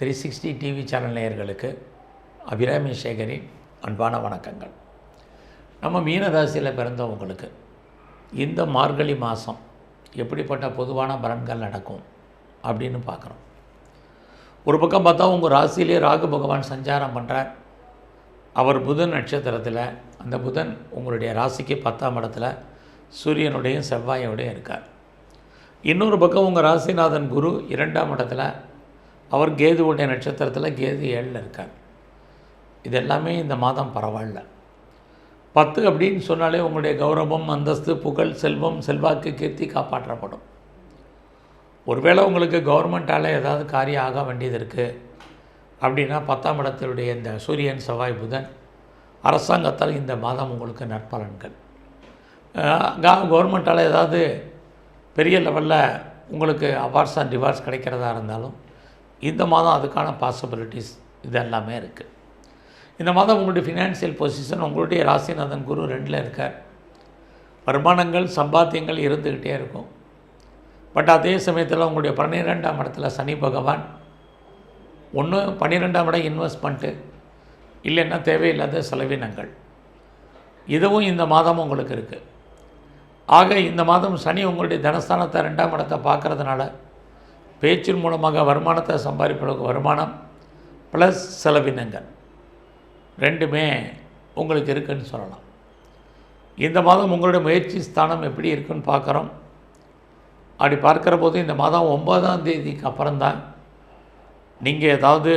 Three sixty TV channel நேயர்களுக்கு அபிராமி சேகரின் அன்பான வணக்கங்கள். நம்ம மீனராசியில் பிறந்தவங்களுக்கு இந்த மார்கழி மாதம் எப்படிப்பட்ட பொதுவான பலன்கள் நடக்கும் அப்படின்னு பார்க்குறோம் ஒரு பக்கம் பார்த்தா உங்கள் ராசியிலே ராகு பகவான் சஞ்சாரம் பண்ணுறார் அவர் புதன் நட்சத்திரத்தில் அந்த புதன் உங்களுடைய ராசிக்கு பத்தாம் இடத்துல சூரியனுடையும் செவ்வாயோடையும் இருக்கார். இன்னொரு பக்கம் உங்கள் ராசிநாதன் குரு இரண்டாம் இடத்துல அவர் கேதுவுடைய நட்சத்திரத்தில் கேது ஏழில் இருக்கார். இது எல்லாமே இந்த மாதம் பரவாயில்ல. பத்து அப்படின்னு சொன்னாலே உங்களுடைய கௌரவம் அந்தஸ்து புகழ் செல்வம் செல்வாக்கு கீர்த்தி காப்பாற்றப்படும். ஒருவேளை உங்களுக்கு கவர்மெண்ட்டால் ஏதாவது காரியம் ஆக வேண்டியது இருக்குது அப்படின்னா பத்தாம் இடத்தினுடைய இந்த சூரியன் செவ்வாய் புதன் அரசாங்கத்தால் இந்த மாதம் உங்களுக்கு நற்பலன்கள். கவர்மெண்ட்டால் ஏதாவது பெரிய லெவலில் உங்களுக்கு அவார்ட்ஸ் அண்ட் டிவார்ட்ஸ் கிடைக்கிறதா இருந்தாலும் இந்த மாதம் அதுக்கான பாசிபிலிட்டிஸ் இது எல்லாமே இருக்குது இந்த மாதம் உங்களுடைய ஃபினான்சியல் பொசிஷன் உங்களுடைய ராசிநாதன் குரு ரெண்டில் இருக்கார். வருமானங்கள் சம்பாத்தியங்கள் இருந்துக்கிட்டே இருக்கும். பட் அதே சமயத்தில் உங்களுடைய பன்னிரெண்டாம் இடத்துல சனி பகவான். ஒன்று பன்னிரெண்டாம் இடம் இன்வெஸ்ட்மெண்ட்டு இல்லைன்னா தேவையில்லாத செலவினங்கள். இதுவும் இந்த மாதம் உங்களுக்கு இருக்குது ஆக இந்த மாதம் சனி உங்களுடைய தனஸ்தானத்தை ரெண்டாம் இடத்தை பார்க்குறதுனால பேச்சின் மூலமாக வருமானத்தை சம்பாதிப்பதற்கு வருமானம் ப்ளஸ் செலவினங்கள். ரெண்டுமே உங்களுக்கு இருக்குன்னு சொல்லலாம். இந்த மாதம் உங்களுடைய முயற்சி ஸ்தானம் எப்படி இருக்குன்னு பார்க்குறோம். அப்படி பார்க்குற போது இந்த மாதம் ஒன்பதாம் தேதிக்கு அப்புறம்தான் நீங்கள் ஏதாவது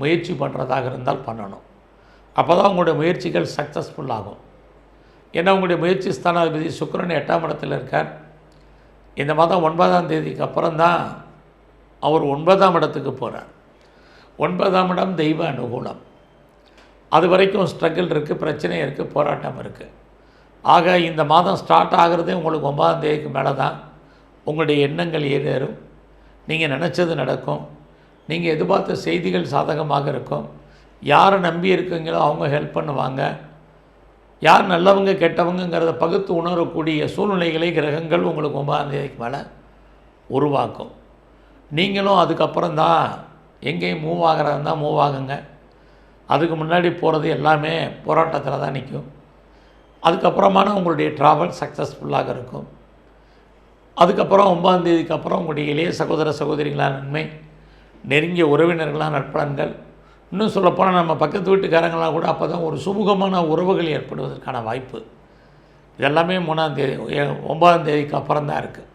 முயற்சி பண்ணுறதாக இருந்தால் பண்ணணும். அப்போ தான் உங்களுடைய முயற்சிகள் சக்ஸஸ்ஃபுல் ஆகும். ஏன்னா உங்களுடைய முயற்சி ஸ்தானாதிபதி சுக்கரன் எட்டாம் இடத்தில் இருக்கார். இந்த மாதம் ஒன்பதாம் தேதிக்கு அப்புறம் தான் அவர் ஒன்பதாம் இடத்துக்கு போகிறார் ஒன்பதாம் இடம் தெய்வ அனுகூலம். அது வரைக்கும் ஸ்ட்ரகிள் இருக்குது பிரச்சனை இருக்குது போராட்டம் இருக்குது ஆக இந்த மாதம் ஸ்டார்ட் ஆகிறதே உங்களுக்கு ஒன்பதாம் தேதிக்கு மேலே தான் உங்களுடைய எண்ணங்கள் ஏறேறும். நீங்கள் நினச்சது நடக்கும். நீங்கள் எதிர்பார்த்த செய்திகள் சாதகமாக இருக்கும். யாரை நம்பி இருக்கீங்களோ அவங்க ஹெல்ப் பண்ணுவாங்க. யார் நல்லவங்க கெட்டவங்கங்கிறத பகுத்து உணரக்கூடிய சூழ்நிலைகளை கிரகங்கள் உங்களுக்கு ஒன்பதாம் தேதிக்கு மேலே உருவாக்கும். நீங்களும் அதுக்கப்புறம் தான் எங்கேயும் மூவ் ஆகிறதா மூவ் ஆகுங்க. அதுக்கு முன்னாடி போகிறது எல்லாமே போராட்டத்தில் தான் நிற்கும் அதுக்கப்புறமான உங்களுடைய ட்ராவல் சக்ஸஸ்ஃபுல்லாக இருக்கும். அதுக்கப்புறம் ஒன்பதாம் தேதிக்கு அப்புறம் உங்களுடைய இளைய சகோதர சகோதரிகளான நன்மை நெருங்கிய உறவினர்களான நட்பலன்கள். இன்னும் சொல்லப்போனால் நம்ம பக்கத்து வீட்டுக்காரங்களாம் கூட அப்போ தான் ஒரு சுமூகமான உறவுகள் ஏற்படுவதற்கான வாய்ப்பு. இதெல்லாமே மூணாம் தேதி ஒன்பதாம் தேதிக்கு அப்புறம் தான் இருக்குது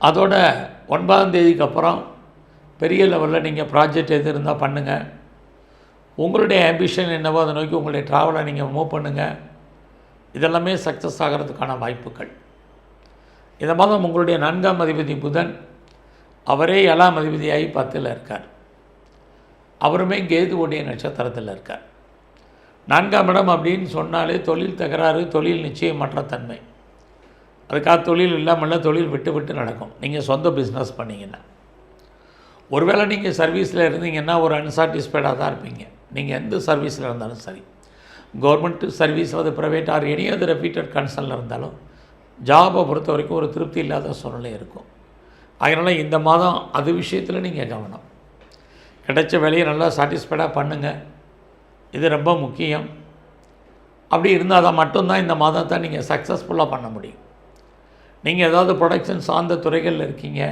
அதோட ஒன்பதாம் தேதிக்கு அப்புறம் பெரிய லெவலில் நீங்கள் ப்ராஜெக்ட் எது இருந்தால் பண்ணுங்கள் உங்களுடைய ஆம்பிஷன் என்னவோ அதை நோக்கி உங்களுடைய ட்ராவலை நீங்கள் மூவ் பண்ணுங்கள் இதெல்லாமே சக்ஸஸ் ஆகிறதுக்கான வாய்ப்புகள். இந்த மாதம் உங்களுடைய நான்காம் அதிபதி புதன் அவரே ஏழாம் அதிபதியாகி பத்தில் இருக்கார். அவருமே கேதுவுடைய நட்சத்திரத்தில் இருக்கார். நான்காம் இடம் அப்படின்னு சொன்னாலே தொழில் தகராறு தொழில் நிச்சயமற்ற தன்மை. அதுக்காக தொழில் இல்லாமல் தொழில் விட்டு விட்டு நடக்கும். நீங்கள் சொந்த பிஸ்னஸ் பண்ணிங்கன்னா. ஒருவேளை நீங்கள் சர்வீஸில் இருந்தீங்கன்னா ஒரு அன்சாட்டிஸ்ஃபைடாக தான் இருப்பீங்க. நீங்கள் எந்த சர்வீஸில் இருந்தாலும் சரி. கவர்மெண்ட் சர்வீஸ் அது ப்ரைவேட் ஆர் எனி அது ரெப்யூட்டட் கன்சர்னில் இருந்தாலும் ஜாபை பொறுத்த வரைக்கும் ஒரு திருப்தி இல்லாத சூழ்நிலை இருக்கும். அதனால் இந்த மாதம் அது விஷயத்தில் நீங்கள் கவனம். கிடைச்ச வேலையை நல்லா சாட்டிஸ்ஃபைடாக பண்ணுங்கள் இது ரொம்ப முக்கியம். அப்படி இருந்தால் தான் மட்டும்தான் இந்த மாதத்தை நீங்கள் சக்ஸஸ்ஃபுல்லாக பண்ண முடியும். நீங்கள் ஏதாவது ப்ரொடக்ஷன் சார்ந்த துறைகளில் இருக்கீங்க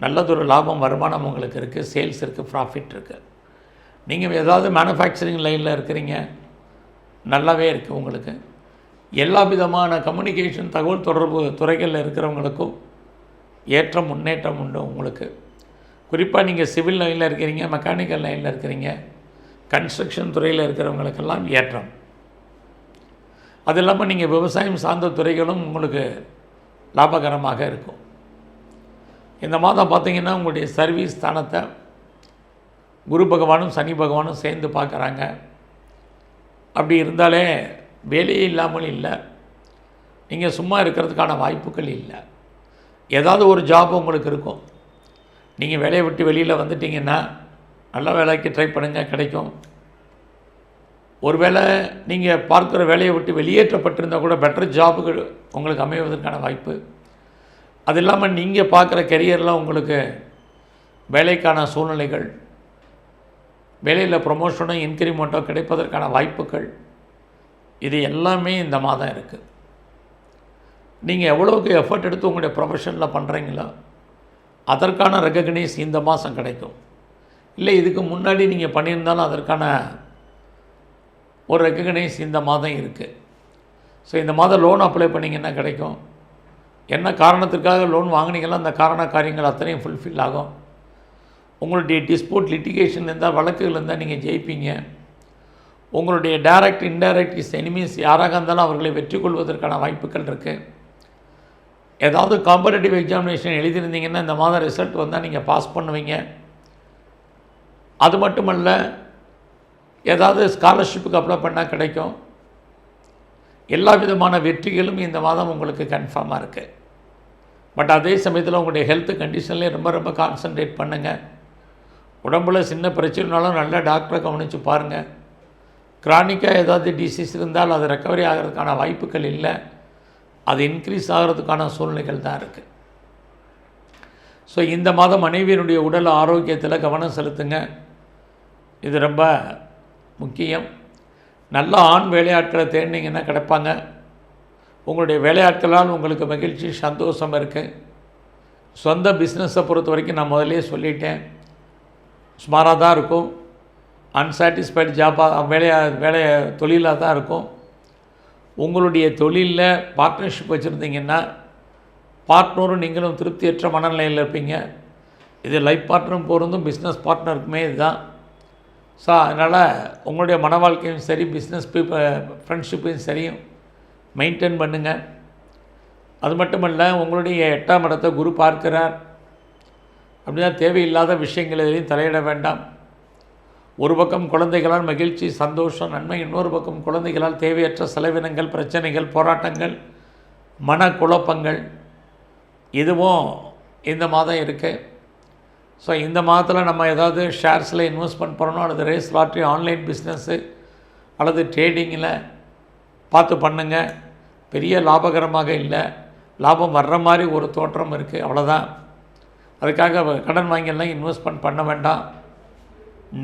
நல்லதொரு லாபம் வருமானம் உங்களுக்கு இருக்குது சேல்ஸ் இருக்குது ப்ராஃபிட் இருக்குது நீங்கள் ஏதாவது மேனுஃபேக்சரிங் லைனில் இருக்கிறீங்க நல்லாவே இருக்குது உங்களுக்கு. எல்லா விதமான கம்யூனிகேஷன் தகவல் தொடர்பு துறைகளில் இருக்கிறவங்களுக்கும் ஏற்ற முன்னேற்றம் உண்டு உங்களுக்கு. குறிப்பாக நீங்கள் சிவில் லைனில் இருக்கிறீங்க மெக்கானிக்கல் லைனில் இருக்கிறீங்க கன்ஸ்ட்ரக்ஷன் துறையில் இருக்கிறவங்களுக்கெல்லாம் ஏற்றம். அது இல்லாமல் நீங்கள் விவசாயம் சார்ந்த துறைகளும் உங்களுக்கு லாபகரமாக இருக்கும். இந்த மாதம் பார்த்திங்கன்னா உங்களுடைய சர்வீஸ் ஸ்தானத்தை குரு பகவானும் சனி பகவானும் சேர்ந்து பார்க்குறாங்க. அப்படி இருந்தாலே வேலையே இல்லாமல் இல்லை. நீங்கள் சும்மா இருக்கிறதுக்கான வாய்ப்புகள் இல்லை. ஏதாவது ஒரு ஜாப் உங்களுக்கு இருக்கும். நீங்கள் வேலையை விட்டு வெளியில் வந்துட்டிங்கன்னா நல்ல வேலைக்கு ட்ரை பண்ணுங்கள் கிடைக்கும். ஒருவேளை நீங்கள் பார்க்குற வேலையை விட்டு வெளியேற்றப்பட்டிருந்தால் கூட பெட்டர் ஜாபுகள் உங்களுக்கு அமைவதற்கான வாய்ப்பு. அது இல்லாமல் நீங்கள் பார்க்குற கெரியரில் உங்களுக்கு வேலைக்கான சூழ்நிலைகள் வேலையில் ப்ரொமோஷனோ இன்க்ரிமெண்ட்டோ கிடைப்பதற்கான வாய்ப்புகள் இது எல்லாமே இந்த மாதம் இருக்குது நீங்கள் எவ்வளோக்கு எஃபர்ட் எடுத்து உங்களுடைய ப்ரொஃபஷனில் பண்ணுறீங்களோ அதற்கான ரெக்கக்னைஸ் இந்த மாதம் கிடைக்கும். இல்லை இதுக்கு முன்னாடி நீங்கள் பண்ணியிருந்தாலும் அதற்கான ஒரு ரெக்கக்னைஸ் இந்த மாதம் இருக்குது ஸோ இந்த மாதம் லோன் அப்ளை பண்ணிங்கன்னா கிடைக்கும்? என்ன காரணத்திற்காக லோன் வாங்கினீங்களோ அந்த காரண காரியங்கள் அத்தனையும் ஃபுல்ஃபில் ஆகும். உங்களுடைய டிஸ்பியூட் லிட்டிகேஷன் இருந்தால் வழக்குகள் இருந்தால் நீங்கள் ஜெயிப்பீங்க. உங்களுடைய டைரக்ட் இன்டைரக்ட் இஸ் எனிமீஸ் யாராக இருந்தாலும் அவர்களை வெற்றி கொள்வதற்கான வாய்ப்புகள் இருக்குது ஏதாவது காம்படேட்டிவ் எக்ஸாமினேஷன் எழுதியிருந்தீங்கன்னா இந்த மாதம் ரிசல்ட் வந்தால் நீங்கள் பாஸ் பண்ணுவீங்க. அது மட்டுமல்ல ஏதாவது ஸ்காலர்ஷிப்புக்கு அப்ளை பண்ணால் கிடைக்கும். எல்லா விதமான வெற்றிகளும் இந்த மாதம் உங்களுக்கு கன்ஃபார்மாக இருக்குது பட் அதே சமயத்தில் உங்களுடைய ஹெல்த் கண்டிஷன்லேயும் ரொம்ப ரொம்ப கான்சன்ட்ரேட் பண்ணுங்கள் உடம்புல சின்ன பிரச்சனைனாலும் நல்லா டாக்டரை கவனித்து பாருங்கள் கிரானிக்காக ஏதாவது டிசீஸ் இருந்தால் அது ரெக்கவரி ஆகிறதுக்கான வாய்ப்புகள் இல்லை. அது இன்க்ரீஸ் ஆகிறதுக்கான சூழ்நிலைகள் தான் இருக்குது ஸோ இந்த மாதம் மனைவியினுடைய உடல் ஆரோக்கியத்தில் கவனம் செலுத்துங்க. இது ரொம்ப முக்கியம். நல்ல ஆண் வேலையாட்களை தேடினீங்கன்னா கிடைப்பாங்க? உங்களுடைய வேலையாட்களால் உங்களுக்கு மகிழ்ச்சி சந்தோஷம் இருக்குது சொந்த பிஸ்னஸை பொறுத்த வரைக்கும் நான் முதலே சொல்லிட்டேன். சுமாராக தான் இருக்கும். அன்சாட்டிஸ்ஃபைடு ஜாப்பாக வேலையா வேலையை தொழிலாக தான் இருக்கும். உங்களுடைய தொழிலில் பார்ட்னர்ஷிப் வச்சுருந்தீங்கன்னா பார்ட்னரும் நீங்களும் திருப்தியற்ற மனநிலையில் இருப்பீங்க. இது லைஃப் பார்ட்னரும் பொருந்தும் பிஸ்னஸ் பார்ட்னருக்குமே இதுதான். ஸோ அதனால் உங்களுடைய மன வாழ்க்கையும் சரி பிஸ்னஸ் பீப்பு ஃப்ரெண்ட்ஷிப்பையும் சரியும் மெயின்டைன் பண்ணுங்கள் அது மட்டும் இல்லை உங்களுடைய எட்டாம் இடத்தை குரு பார்க்கிறார். அப்படின்னா தேவையில்லாத விஷயங்கள் எதையும் தலையிட வேண்டாம். ஒரு பக்கம் குழந்தைகளால் மகிழ்ச்சி சந்தோஷம் நன்மை இன்னொரு பக்கம் குழந்தைகளால் தேவையற்ற செலவினங்கள் பிரச்சனைகள் போராட்டங்கள் மனக்குழப்பங்கள் இதுவும் இந்த மாதம் இருக்குது ஸோ இந்த மாதத்தில் நம்ம ஏதாவது ஷேர்ஸில் இன்வெஸ்ட்மெண்ட் பண்ணணும் அல்லது ரேஸ் லாட்ரி ஆன்லைன் பிஸ்னஸ்ஸு அல்லது ட்ரேடிங்கில் பார்த்து பண்ணுங்கள் பெரிய லாபகரமாக இல்லை. லாபம் வர்ற மாதிரி ஒரு தோற்றம் இருக்குது அவ்வளோதான் அதுக்காக கடன் வாங்கியெல்லாம் இன்வெஸ்ட்மெண்ட் பண்ண வேண்டாம்.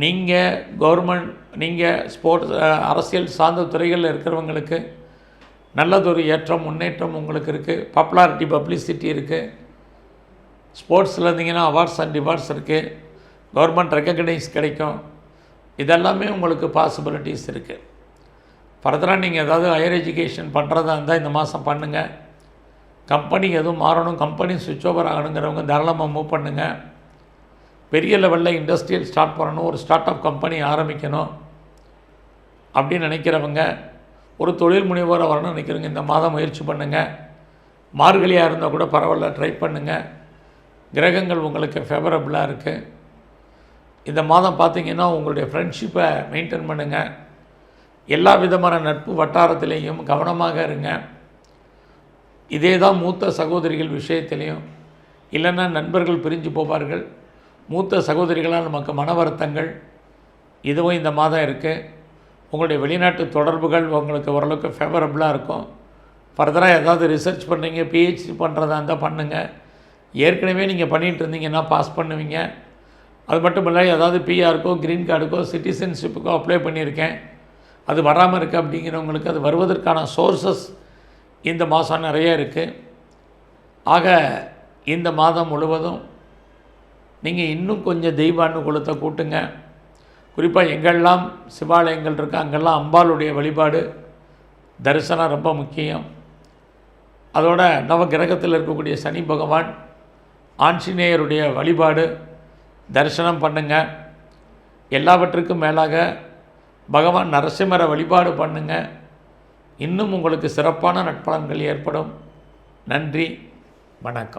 நீங்கள் கவர்மெண்ட் நீங்கள் ஸ்போர்ட்ஸ் அரசியல் சார்ந்த துறைகளில் இருக்கிறவங்களுக்கு நல்லதொரு ஏற்றம் முன்னேற்றம் உங்களுக்கு இருக்குது பாப்புலாரிட்டி பப்ளிசிட்டி இருக்குது ஸ்போர்ட்ஸில் இருந்தீங்கன்னா அவார்ட்ஸ் அண்ட் ரிவார்ட்ஸ் இருக்குது கவர்மெண்ட் ரெக்கக்னைஸ் கிடைக்கும். இதெல்லாமே உங்களுக்கு பாசிபிலிட்டிஸ் இருக்குது ஃபர்தராக நீங்கள் ஏதாவது ஹையர் எஜுகேஷன் பண்ணுறதா இருந்தால் இந்த மாதம் பண்ணுங்கள் கம்பெனி எதுவும் மாறணும் கம்பெனி சுவிட்ச் ஓவர் ஆகணுங்கிறவங்க தாராளமாக மூவ் பண்ணுங்கள் பெரிய லெவலில் இண்டஸ்ட்ரியல் ஸ்டார்ட் பண்ணணும் ஒரு ஸ்டார்ட் அப் கம்பெனி ஆரம்பிக்கணும். அப்படின்னு நினைக்கிறவங்க ஒரு தொழில் முனைவோராக வரணும்னு நினைக்கிறவங்க இந்த மாதம் முயற்சி பண்ணுங்கள் மார்கழியாக இருந்தால் கூட பரவாயில்ல ட்ரை பண்ணுங்கள் கிரகங்கள் உங்களுக்கு ஃபேவரபுளாக இருக்குது இந்த மாதம் பார்த்தீங்கன்னா உங்களுடைய ஃப்ரெண்ட்ஷிப்பை மெயின்டைன் பண்ணுங்கள் எல்லா விதமான நட்பு வட்டாரத்திலையும் கவனமாக இருங்க. இதே தான் மூத்த சகோதரிகள் விஷயத்திலையும். இல்லைன்னா நண்பர்கள் பிரிஞ்சு போவார்கள். மூத்த சகோதரிகளால் நமக்கு மன வருத்தங்கள். இதுவும் இந்த மாதம் இருக்குது உங்களுடைய வெளிநாட்டு தொடர்புகள் உங்களுக்கு ஓரளவுக்கு ஃபேவரபுளாக இருக்கும். ஃபர்தராக ஏதாவது ரிசர்ச் பண்ணுறீங்க பிஹெச்டி பண்ணுறதா இருந்தால் பண்ணுங்கள் ஏற்கனவே நீங்கள் பண்ணிகிட்டு இருந்தீங்கன்னா பாஸ் பண்ணுவீங்க. அது மட்டும் இல்லை ஏதாவது பிஆருக்கோ க்ரீன் கார்டுக்கோ சிட்டிசன்ஷிப்புக்கோ அப்ளை பண்ணியிருக்கேன். அது வராமல் இருக்குது அப்படிங்கிறவங்களுக்கு அது வருவதற்கான சோர்சஸ் இந்த மாதம் நிறைய இருக்குது ஆக இந்த மாதம் முழுவதும் நீங்கள் இன்னும் கொஞ்சம் தெய்வ அனுகூலத்தை கூட்டுங்க. குறிப்பாக எங்கெல்லாம் சிவாலயங்கள் இருக்கோ அங்கெல்லாம் அம்பாளுடைய வழிபாடு தரிசனம் ரொம்ப முக்கியம். அதோட நவ கிரகத்தில் இருக்கக்கூடிய சனி பகவான் ஆஞ்சநேயருடைய வழிபாடு தரிசனம் பண்ணுங்க. எல்லாவற்றுக்கும் மேலாக பகவான் நரசிம்மரை வழிபாடு பண்ணுங்க. இன்னும் உங்களுக்கு சிறப்பான நட்பலன்கள் ஏற்படும். நன்றி வணக்கம்.